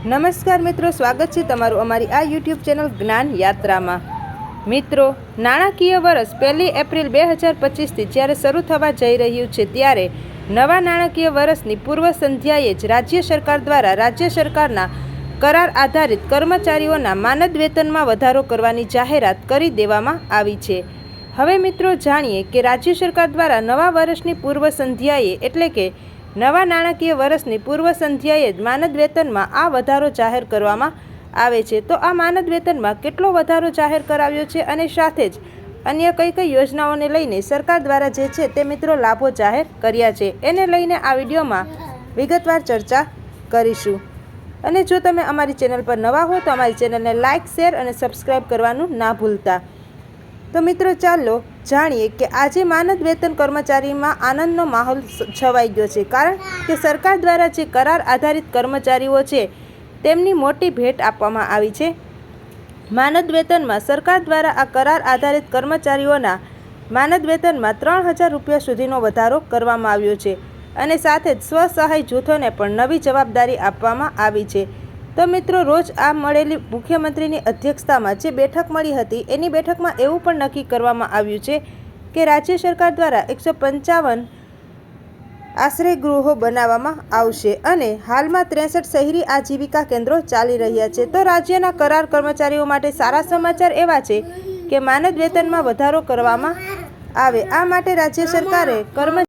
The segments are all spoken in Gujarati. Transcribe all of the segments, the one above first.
નમસ્કાર મિત્રો, સ્વાગત છે તમારું અમારી આ યુટ્યુબ ચેનલ જ્ઞાન યાત્રામાં. મિત્રો, નાણાકીય વર્ષ પહેલી એપ્રિલ બે હજાર પચીસથી જ્યારે શરૂ થવા જઈ રહ્યું છે ત્યારે નવા નાણાકીય વર્ષની પૂર્વ સંધ્યાએ જ રાજ્ય સરકાર દ્વારા રાજ્ય સરકારના કરાર આધારિત કર્મચારીઓના માનદ વેતનમાં વધારો કરવાની જાહેરાત કરી દેવામાં આવી છે. હવે મિત્રો, જાણીએ કે રાજ્ય સરકાર દ્વારા નવા વર્ષની પૂર્વ સંધ્યાએ એટલે કે નવા નાણાકીય વર્ષની પૂર્વ સંધ્યાએ જ માનદ વેતનમાં આ વધારો જાહેર કરવામાં આવે છે. તો આ માનદ વેતનમાં કેટલો વધારો જાહેર કરાવ્યો છે અને સાથે જ અન્ય કઈ કઈ યોજનાઓને લઈને સરકાર દ્વારા જે છે તે મિત્રો લાભો જાહેર કર્યા છે. એને લઈને આ વિડીયોમાં વિગતવાર ચર્ચા કરીશું. અને જો તમે અમારી ચેનલ પર નવા હો તો અમારી ચેનલને લાઇક, શેર અને સબસ્ક્રાઇબ કરવાનું ના ભૂલતા. તો મિત્રો ચાલો જાણીએ કે આજે માનદ વેતન કર્મચારીમાં આનંદનો માહોલ છવાઈ ગયો છે. કારણ કે સરકાર દ્વારા જે કરાર આધારિત કર્મચારીઓ છે, તેમની મોટી ભેટ આપવામાં આવી છે. માનદ વેતનમાં સરકાર દ્વારા આ કરાર આધારિત કર્મચારીઓના માનદ વેતનમાં ત્રણ હજાર રૂપિયા સુધીનો વધારો કરવામાં આવ્યો છે અને સાથે જ સ્વસહાય જૂથોને પણ નવી જવાબદારી આપવામાં આવી છે. તો મિત્રો, રોજ આ મળેલી મુખ્યમંત્રીની અધ્યક્ષતામાં જે બેઠક મળી હતી, એની બેઠકમાં એવું પણ નક્કી કરવામાં આવ્યું છે કે રાજ્ય સરકાર દ્વારા એકસો પંચાવન આશ્રય ગૃહો બનાવવામાં આવશે અને હાલમાં ત્રેસઠ શહેરી આજીવિકા કેન્દ્રો ચાલી રહ્યા છે. તો રાજ્યના કરાર કર્મચારીઓ માટે સારા સમાચાર એવા છે કે માનદ વેતનમાં વધારો કરવામાં આવે. આ માટે રાજ્ય સરકારે કર્મ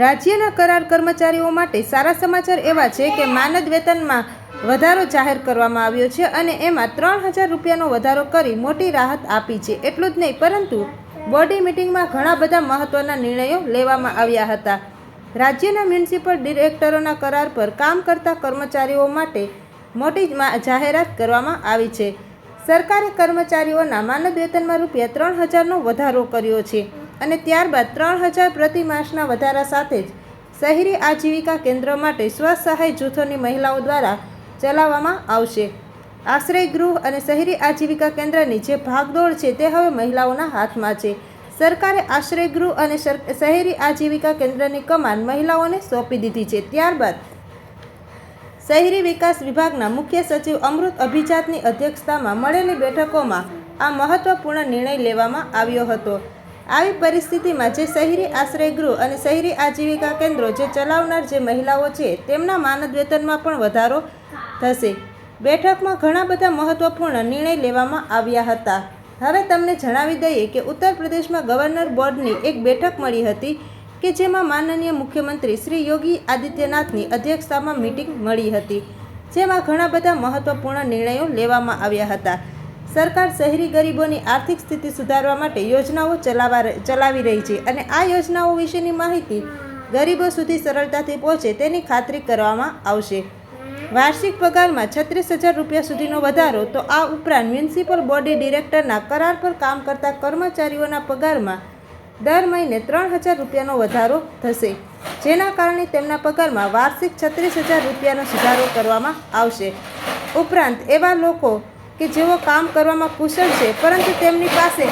રાજ્યના કરાર કર્મચારીઓ માટે સારા સમાચાર એવા છે કે માનદ વેતનમાં વધારો જાહેર કરવામાં આવ્યો છે અને એમાં ત્રણ હજાર રૂપિયાનો વધારો કરી મોટી રાહત આપી છે. એટલું જ નહીં, પરંતુ બોર્ડની મિટિંગમાં ઘણા બધા મહત્ત્વના નિર્ણયો લેવામાં આવ્યા હતા. રાજ્યના મ્યુનિસિપલ ડિરેક્ટરોના કરાર પર કામ કરતા કર્મચારીઓ માટે મોટી જાહેરાત કરવામાં આવી છે. સરકારે કર્મચારીઓના માનદ વેતનમાં રૂપિયા ત્રણ હજારનો વધારો કર્યો છે અને ત્યારબાદ ત્રણ હજાર પ્રતિ માસના વધારા સાથે જ શહેરી આજીવિકા કેન્દ્ર માટે સ્વસહાય જૂથોની મહિલાઓ દ્વારા ચલાવવામાં આવશે. આશ્રય ગૃહ અને શહેરી આજીવિકા કેન્દ્રની જે ભાગદોડ છે તે હવે મહિલાઓના હાથમાં છે. સરકારે આશ્રય ગૃહ અને શહેરી આજીવિકા કેન્દ્રની કમાન મહિલાઓને સોંપી દીધી છે. ત્યારબાદ શહેરી વિકાસ વિભાગના મુખ્ય સચિવ અમૃત અભિજાતની અધ્યક્ષતામાં મળેલી બેઠકોમાં આ મહત્વપૂર્ણ નિર્ણય લેવામાં આવ્યો હતો. આવી પરિસ્થિતિમાં જે શહેરી આશ્રય ગૃહ અને શહેરી આજીવિકા કેન્દ્રો જે ચલાવનાર જે મહિલાઓ છે તેમના માનદ વેતનમાં પણ વધારો થશે. બેઠકમાં ઘણા બધા મહત્વપૂર્ણ નિર્ણય લેવામાં આવ્યા હતા. હવે તમને જણાવી દઈએ કે ઉત્તર પ્રદેશમાં ગવર્નર બોર્ડની એક બેઠક મળી હતી કે જેમાં માનનીય મુખ્યમંત્રી શ્રી યોગી આદિત્યનાથની અધ્યક્ષતામાં મીટિંગ મળી હતી, જેમાં ઘણા બધા મહત્વપૂર્ણ નિર્ણયો લેવામાં આવ્યા હતા. સરકાર શહેરી ગરીબોની આર્થિક સ્થિતિ સુધારવા માટે યોજનાઓ ચલાવવા ચલાવી રહી છે અને આ યોજનાઓ વિશેની માહિતી ગરીબો સુધી સરળતાથી પહોંચે તેની ખાતરી કરવામાં આવશે. વાર્ષિક પગારમાં છત્રીસ હજાર રૂપિયા સુધીનો વધારો, તો આ ઉપરાંત મ્યુનિસિપલ બોડી ડિરેક્ટરના કરાર પર કામ કરતા કર્મચારીઓના પગારમાં દર મહિને ત્રણ હજાર રૂપિયાનો વધારો થશે, જેના કારણે તેમના પગારમાં વાર્ષિક છત્રીસ હજાર રૂપિયાનો સુધારો કરવામાં આવશે. ઉપરાંત એવા લોકો કે જેઓ કામ કરવામાં કુશળ છે, પરંતુ તેમની પાસે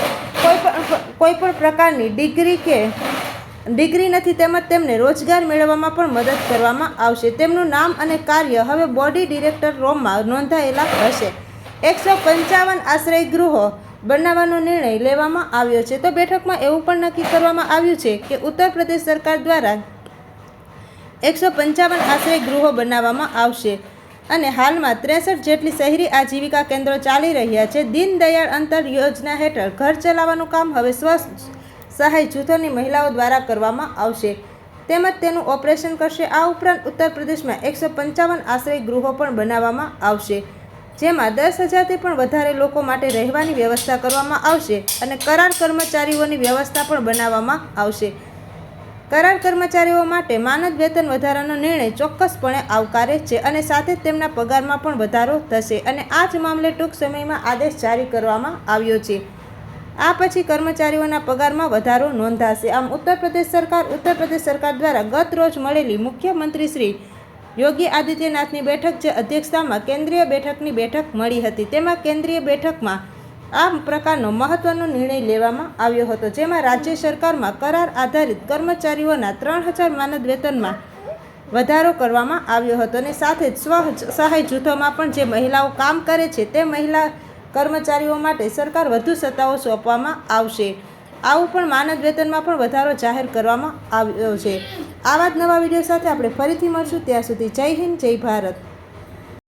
કોઈ પણ કોઈ પણ પ્રકારની ડિગ્રી કે ડિગ્રી નથી તેમજ તેમને રોજગાર મેળવવામાં પણ મદદ કરવામાં આવશે. તેમનું નામ અને કાર્ય હવે બોડી ડિરેક્ટર રોમમાં નોંધાયેલા હશે. એકસો પંચાવન આશ્રય ગૃહો બનાવવાનો નિર્ણય લેવામાં આવ્યો છે. તો બેઠકમાં એવું પણ નક્કી કરવામાં આવ્યું છે કે ઉત્તર પ્રદેશ સરકાર દ્વારા એકસો પંચાવન આશ્રય ગૃહો બનાવવામાં આવશે અને હાલમાં ત્રેસઠ જેટલી શહેરી આજીવિકા કેન્દ્રો ચાલી રહ્યા છે. દીનદયાળ અંતર યોજના હેઠળ ઘર ચલાવવાનું કામ હવે સ્વ સહાય જૂથોની મહિલાઓ દ્વારા કરવામાં આવશે. તેમજ તેનું ઓપરેશન કરશે. આ ઉપરાંત ઉત્તર પ્રદેશમાં એકસો પંચાવન આશ્રય ગૃહો પણ બનાવવામાં આવશે. જેમાં દસ હજારથી પણ વધારે લોકો માટે રહેવાની વ્યવસ્થા કરવામાં આવશે અને કરાર કર્મચારીઓની વ્યવસ્થા પણ બનાવવામાં આવશે. કરાર કર્મચારીઓ માટે માનદ વેતન વધારાનો નિર્ણય ચોક્કસપણે આવકારે છે અને સાથે તેમના પગારમાં પણ વધારો થશે અને આ જ મામલે ટૂંક સમયમાં આદેશ જારી કરવામાં આવ્યો છે. આ પછી કર્મચારીઓના પગારમાં વધારો નોંધાશે. આમ ઉત્તર પ્રદેશ સરકાર, ઉત્તર પ્રદેશ સરકાર દ્વારા ગત રોજ મળેલી મુખ્યમંત્રી શ્રી યોગી આદિત્યનાથની બેઠક જે અધ્યક્ષતામાં કેન્દ્રીય બેઠકની બેઠક મળી હતી, તેમાં કેન્દ્રીય બેઠકમાં આ પ્રકારનો મહત્વનો નિર્ણય લેવામાં આવ્યો હતો, જેમાં રાજ્ય સરકારમાં કરાર આધારિત કર્મચારીઓના ત્રણ હજાર માનદ વેતનમાં વધારો કરવામાં આવ્યો હતો અને સાથે જ સ્વ સહાય જૂથોમાં પણ જે મહિલાઓ કામ કરે છે, તે મહિલા કર્મચારીઓ માટે સરકાર વધુ સત્તાઓ સોંપવામાં આવશે. આવું પણ માનદ વેતનમાં પણ વધારો જાહેર કરવામાં આવ્યો છે. આવા જ નવા વીડિયો સાથે આપણે ફરીથી મળશું. ત્યાં સુધી જય હિન્દ, જય ભારત.